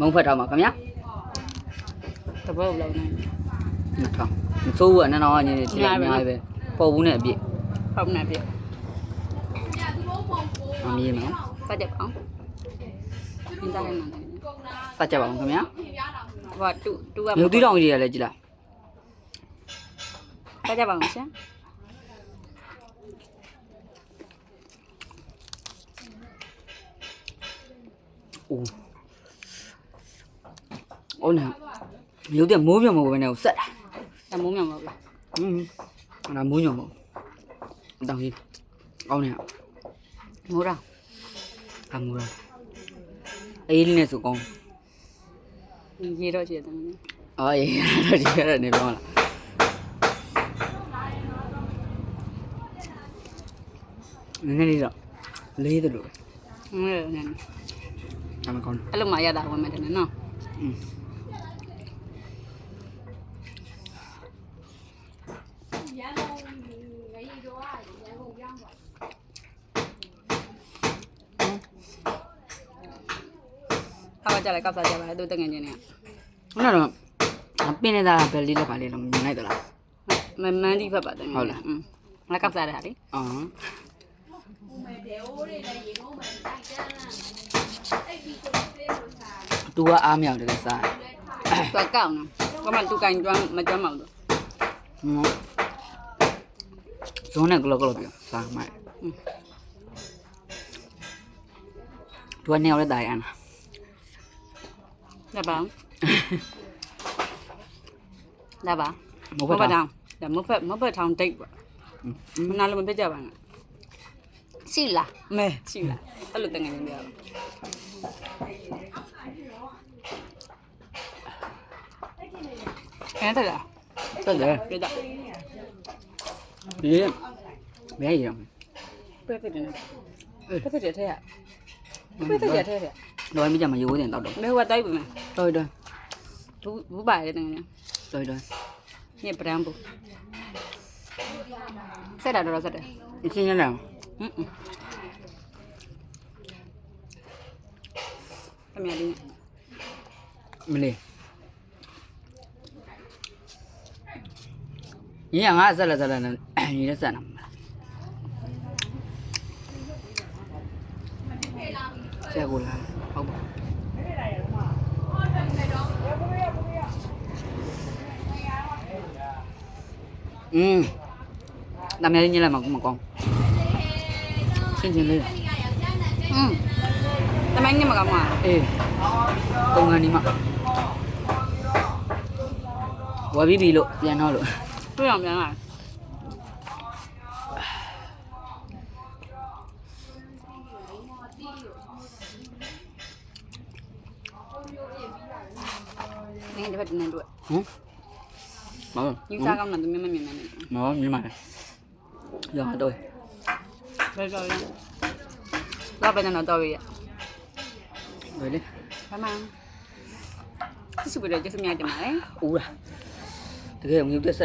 မုံဖက်ထားမှာခင်ဗျာတပုတ်လောက်နေနှစ်ထောင်မစိုးဘူးကနှစ်ထောင်ကညနေတိအများကြီးပဲပေါ်ဘူးနဲ့အပြည့်ဟုတ်နေပြီမမြင်နော်စကြပါအောင်ပြင်းသားနေတယ်စကြပါဦးခင်ဗျာဟိုတူတူကမြို့တိတောင်ကြီးတွေကလည်းကြည်လားစကြပါအောင်ရှင် အိုးအိုးနဲ့မြို့တဲ့မိုးမြုံမဟုတ်ဘဲနဲ့ကိုဆက်တာတမိုးမြောင်ပါဘူးဟင်းအဲ့ဒါမိုးညုံမဟုတ်တောင်ကြီးကောင်းနေမိုးတော့အမူရာအေးလေးနဲ့ဆိုကောင်းရေတော့ရှိတယ်အော်အေးအဲ့ဒါဒီအဲ့ဒါနေပြောလားနည်းနည်းလေးတော့လေးတယ်လို့ဟင်းနေအမကောင်းအဲ့လိုမှရတာဝင်မယ်တယ်နော်อืม ဟာကြလိုက်ကောက်စားကြပါလေသူတငယ်ချင်းနေခုနကတော့ပင်းနေတာဘယ်လေးလက်ပါလေးတော့မြင်လိုက်သလားမမန်းဒီဖက်ပါတငယ်ဟုတ်လားอืมငါကောက်စားတယ်ဟာလေအော်သူကအားမြောက်တယ်စားသူကောက်နော်ဘာမှသူကင်ကျွမ်းမကျွမ်းမအောင်တော့ဟွ န်းဇုံးနဲ့ကလောကလောပြောစားမိုက်သူကနေရောက်တဲ့တာရန်လာပါလာပါမဟုတ်မပါဖတ်ဘူးထောင်ဒါမဖတ်မဖတ်ထောင်တိတ်ပါမနာလို့မပြကြပါ နဲ့ရှိလားမဲရှိလားအဲ့လိုတငယ်ချင်းပြောအဲ့ဒါလားတက်တယ်ပြတာဒီဘယ်ရမပြတ်တယ်ပြတ်တယ်ထဲရပြတ်တယ်ထဲရတော့မကြမရိုးတင်တော့တော့မဲဟိုတိုက်ပြီမဲတော်တော်ဘူးဘူးပါလေတငယ်ချင်းတော်တော်ညပရန်ဘူးဆက်တာတော့ဆက်တယ်အချင်းချင်းလားဟမ်အမေလေးမလေးညီကငါဆက်လက်ဆက်လက်နဲ့ညီလက်ဆက်နေမှာ ဆဲကိုလာဟုတ်ပါอืมနာမည်ညီလိုက်မှာမကောင်းချင်းချင်းလေး อืมတမိုင်းညမကောင်မ အေးပုံငန်းဒီမှာဝယ်ပြီးပြီလို့ပြန်တော့လို့ တွေ့အောင်ပြန်လာ နင်းဒီဘက်တင်းတို့ဟမ်မဟုတ်ယူစားကောင်းတာသူမမြင်မမြင်နဲ့မဟုတ်မြင်ပါလေရတော့ဘယ်လိုလဲတော့ပဲတော့တော့ရဘယ်လေဘာမှစုစုပြီးတော့ကျေးဇူးများတင်ပါတယ်ဦးလားတကယ်ငြို့သက်ဆက်